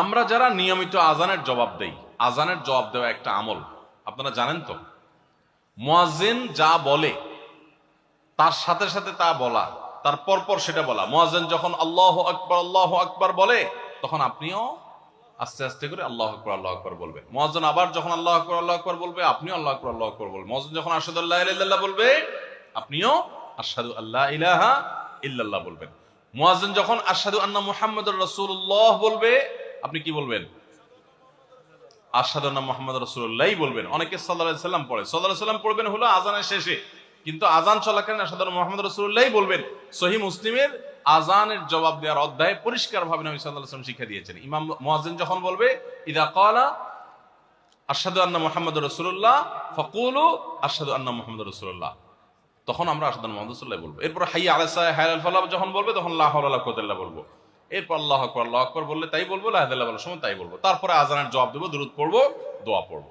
আমরা যারা নিয়মিত আজানের জবাব দেই, আজানের জবাব দেওয়া একটা আমল। আপনারা জানেন তো? মুয়াজ্জিন যা বলে, তার সাথে সাথে তা বলা, তার পরপর সেটা বলা। মুয়াজ্জিন যখন আল্লাহ আকবার আল্লাহ আকবার বলে, তখন আপনিও আস্তে আস্তে করে আল্লাহ আকবর আল্লাহ আকবর বলবেন। মুয়াজ্জিন আবার যখন আল্লাহ আকবর আল্লাহ আকবর বলবে, আপনিও আল্লাহ আকবর আল্লাহ আকবর বলবেন। মুয়াজ্জিন যখন আশহাদু আল্লাহ বলবে, আপনিও আশহাদু আল্লাহ ইলাহা ইল্লাল্লাহ বলবেন। মুয়াজ্জিন যখন আশহাদু আন্না মুহাম্মাদুর রাসূলুল্লাহ বলবে আপনি কি বলবেন? আশহাদু আন্না মুহাম্মাদুর রাসূলুল্লাহই বলবেন। অনেকে আলাইহি সাল্লাম পড়ে। আলাইহি সাল্লাম পড়বেন হলো আজানের শেষে। কিন্তু আজান চলাকালীন আশহাদু আন্না মুহাম্মাদুর রাসূলুল্লাহই বলবেন, সহিহ মুসলিমের আজানের জবাব দেওয়ার অধ্যায়ে পরিষ্কারভাবে নবী সাল্লাল্লাহু আলাইহি ওয়াসাল্লাম শিক্ষা দিয়েছেন। ইমাম মুয়াজ্জিন যখন বলবে, ইদা ক্বালা আশহাদু আন্না মুহাম্মাদুর রাসূলুল্লাহ, ফাকুলু আশহাদু আন্না মুহাম্মাদুর রাসূলুল্লাহ। তখন আমরা আশহাদু আন্না মুহাম্মাদুর রাসূলুল্লাহ বলব। এরপর হাইয়া আলা সালাহ হায়াল ফালাহ যখন বলবে, তখন লাহ ওয়ালা বলব। এরপর আল্লাহ আকবার আল্লাহ আকবার বললে তাই বলব ইলাহা বলার সময় তাই বলব। তারপরে আজানের জবাব দেবো দুরুদ পড়ব দোয়া পড়ব।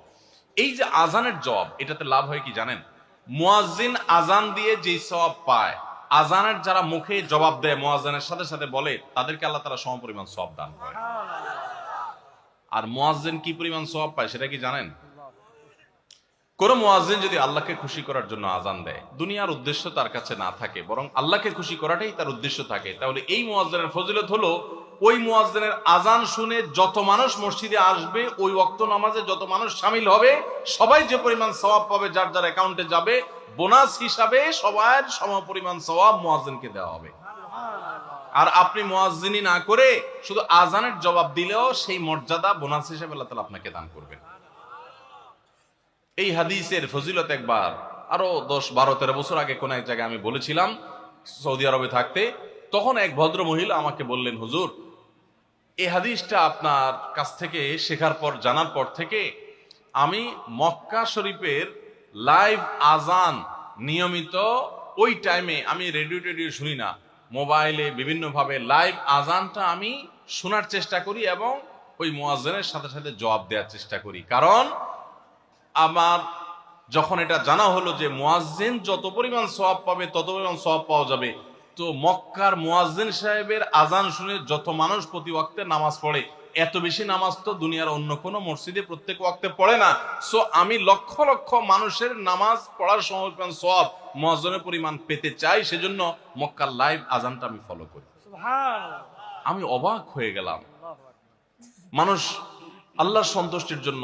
এই যে আজানের জবাব এটাতে লাভ হয় কি জানেন? মুয়াজ্জিন আজান দিয়ে যেই সওয়াব পায় আজানের যারা মুখে জবাব দেয় মুয়াজ্জিনের সাথে সাথে বলে তাদেরকে আল্লাহ তারা সমপরিমাণ সব দান করে আর মুয়াজ্জিন কি পরিমাণ সওয়াব পায় সেটা কি জানেন? কোন মুয়াজ্জিন যদি আল্লাহকে খুশি করার জন্য আজান দেয়, দুনিয়ার উদ্দেশ্য তার কাছে না থাকে, বরং আল্লাহকে খুশি করাটাই তার উদ্দেশ্য থাকে, তাহলে এই মুয়াজ্জিনের ফজিলত হলো, ওই মুয়াজ্জিনের আজান শুনে যত মানুষ মসজিদে আসবে, ওই ওয়াক্ত নামাজে যত মানুষ সামিল হবে, সবাই যে পরিমাণ সওয়াব পাবে, যার যার অ্যাকাউন্টে যাবে, বোনাস হিসাবে সবার সম পরিমাণ সওয়াব মুয়াজ্জিনকে দেওয়া হবে। আর আপনি মুয়াজ্জিনি না করে শুধু আজানের জবাব দিলেও সেই মর্যাদা, বোনাস হিসেবে আল্লাহ তাআলা আপনাকে দান করবেন। এই হাদিসের ফজিলত একবার। আরও দশ, বারো, তেরো বছর আগে কোন এক জায়গায় আমি বলেছিলাম, সৌদি আরবে থাকতে, তখন এক ভদ্র মহিলা আমাকে বললেন, হুজুর, এই হাদিসটা আপনার কাছ থেকে শেখার পর, জানার পর থেকে আমি মক্কা শরীফের লাইভ আজান নিয়মিত ওই টাইমে আমি রেডিও টেডিও শুনি না। মোবাইলে বিভিন্নভাবে লাইভ আজানটা আমি শোনার চেষ্টা করি এবং ওই মোয়াজ্জেনের সাথে সাথে জবাব দেওয়ার চেষ্টা করি। কারণ আমার যখন এটা জানা হলো যে মুয়াজ্জিন যত পরিমাণ সওয়াব পাবে তত পরিমাণ সওয়াব পাওয়া যাবে। তো মক্কার মুয়াজ্জিন সাহেবের আজান শুনে যত মানুষ প্রতি ওয়াক্তে নামাজ পড়ে এত বেশি নামাজ তো দুনিয়ার অন্য কোনো মসজিদে প্রত্যেক ওয়াক্তে পড়ে না। সো আমি লক্ষ লক্ষ মানুষের নামাজ পড়ার সময় সব সওয়াব মুয়াজ্জিনের পরিমাণ পেতে চাই সেজন্য মক্কার লাইভ আজানটা আমি ফলো করি। আমি অবাক হয়ে গেলাম। মানুষ আল্লাহর সন্তুষ্টির জন্য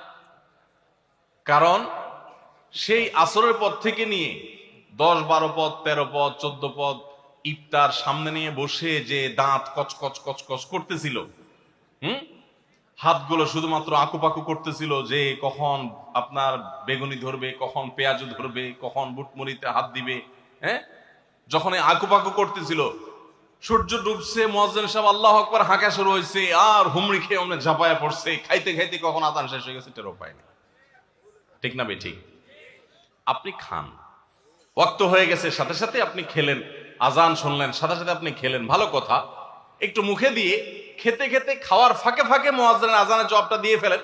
কারণ সেই আসরের পথ থেকে নিয়ে দশ, বারো পদ তেরো পদ চোদ্দ পদ ইফতার সামনে নিয়ে বসে যে দাঁত কচকচ কচকচ করতেছিল, হুম? হাতগুলো শুধুমাত্র আকুপাকু করতেছিল যে কখন আপনার বেগুনি ধরবে, কখন পেঁয়াজ ধরবে, কখন বুটমুড়িতে হাত দিবে হ্যাঁ? যখন আকুপাকু করতেছিল, সূর্য ডুবছে মহাজন সাহেব আল্লাহ আকবার হাঁকা শুরু হয়েছে, আর হুমড়ি খেয়ে অমনে ঝাপায়া পড়ছে, খাইতে খাইতে কখন আদান শেষ হয়ে গেছে টেরো পায়নি ঠিক না বে ঠিক আপনি খান। ওয়াক্ত হয়ে গেছে, সাথে সাথে আপনি খেলেন। আজান শুনলেন, সাথে সাথে আপনি খেলেন। ভালো কথা। একটু মুখে দিয়ে খেতে খেতে খাওয়ার ফাঁকে ফাঁকে মোয়াজ্জেনের আজানের জবটা দিয়ে ফেলেন।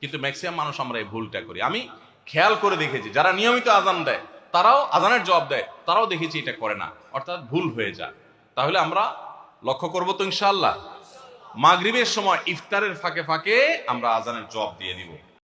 কিন্তু ম্যাক্সিমাম মানুষ আমরা এই ভুলটা করি। আমি খেয়াল করে দেখেছি, যারা নিয়মিত আজান দেয়, তারাও আজানের জবাব দেয়, তারাও দেখেছি এটা করে না। অর্থাৎ ভুল হয়ে যায়। তাহলে আমরা লক্ষ্য করব তো ইনশাল্লাহ মাগরিবের সময় ইফতারের ফাঁকে ফাঁকে আমরা আজানের জবাব দিয়ে দিব।